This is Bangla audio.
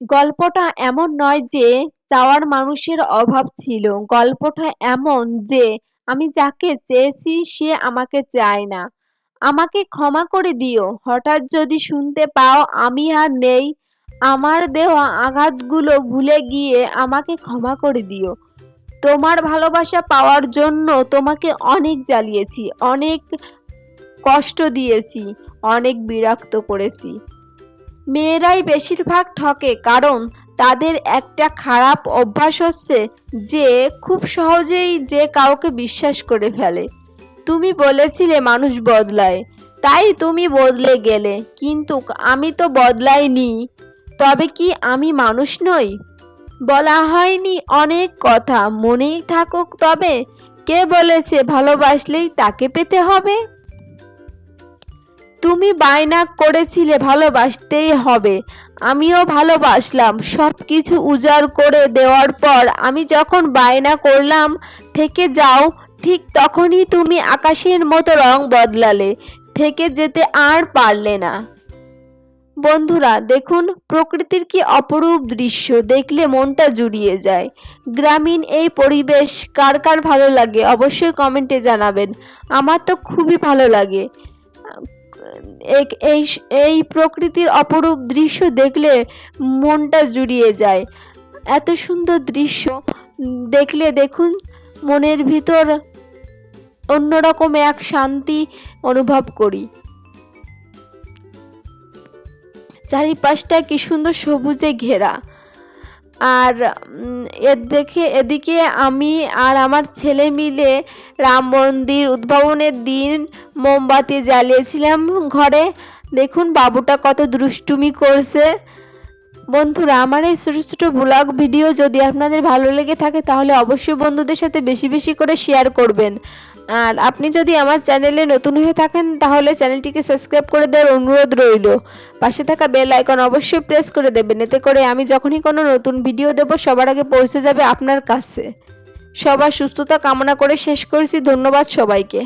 গল্পটা এমন নয় যে চাওয়ার মানুষের অভাব ছিল। গল্পটা এমন যে আমি যাকে চেয়েছি সে আমাকে চায় না। আমাকে ক্ষমা করে দিও। হঠাৎ যদি শুনতে পাও আমি আর নেই, আমার দেওয়া আঘাতগুলো ভুলে গিয়ে আমাকে ক্ষমা করে দিও। তোমার ভালোবাসা পাওয়ার জন্য তোমাকে অনেক জ্বালিয়েছি, অনেক কষ্ট দিয়েছি, অনেক বিরক্ত করেছি। মেয়েরাই বেশিরভাগ ঠকে, কারণ তাদের একটা খারাপ অভ্যাস হচ্ছে যে খুব সহজেই যে কাউকে বিশ্বাস করে ফেলে। তুমি বলেছিলে মানুষ বদলায়, তাই তুমি বদলে গেলে, কিন্তু আমি তো বদলাইনি, তবে কি আমি মানুষ নই? বলা হয়নি অনেক কথা, মনেই থাকুক তবে, কে বলেছে ভালোবাসলেই তাকে পেতে হবে? তুমি বায়না করেছিলে ভালোবাসতেই হবে। আমিও ভালোবাসলাম। সব কিছু উজাড় করে দেওয়ার পর আমি যখন বায়না করলাম থেকে যাও, ঠিক তখনই তুমি আকাশের মতো রং বদলালে। থেকে যেতে আর পারলে না। বন্ধুরা, দেখুন, প্রকৃতির কি অপরূপ দৃশ্য। দেখলে মনটা জুড়িয়ে যায়। গ্রামীণ এই পরিবেশ কার কার ভালো লাগে? অবশ্যই কমেন্টে জানাবেন। আমার তো খুবই ভালো লাগে। এই এই প্রকৃতির অপরূপ দৃশ্য দেখলে মনটা জুড়িয়ে যায়। এত সুন্দর দৃশ্য দেখলে দেখুন, মনের ভিতর অন্যরকম এক শান্তি অনুভব করি। চারিপাশটা কি সুন্দর সবুজে ঘেরা। আর এর দেখে, এদিকে আমি আর আমার ছেলে মিলে রাম মন্দির উদ্ভাবনের দিন মোমবাতি জ্বালিয়েছিলাম ঘরে। দেখুন বাবুটা কত দুষ্টুমি করছে। বন্ধুরা, আমার এই ছোটো ছোটো ব্লগ ভিডিও যদি আপনাদের ভালো লেগে থাকে, তাহলে অবশ্যই বন্ধুদের সাথে বেশি বেশি করে শেয়ার করবেন। আর আপনি যদি আমার চ্যানেলে নতুন হয়ে থাকেন, তাহলে চ্যানেলটিকে সাবস্ক্রাইব করে দেওয়ার অনুরোধ রইল। পাশে থাকা বেল আইকন অবশ্যই প্রেস করে দেবেন, এতে করে আমি যখনই কোনো নতুন ভিডিও দেব, সবার আগে পৌঁছে যাবে আপনার কাছে। সবার সুস্থতা কামনা করে শেষ করেছি, ধন্যবাদ সবাইকে।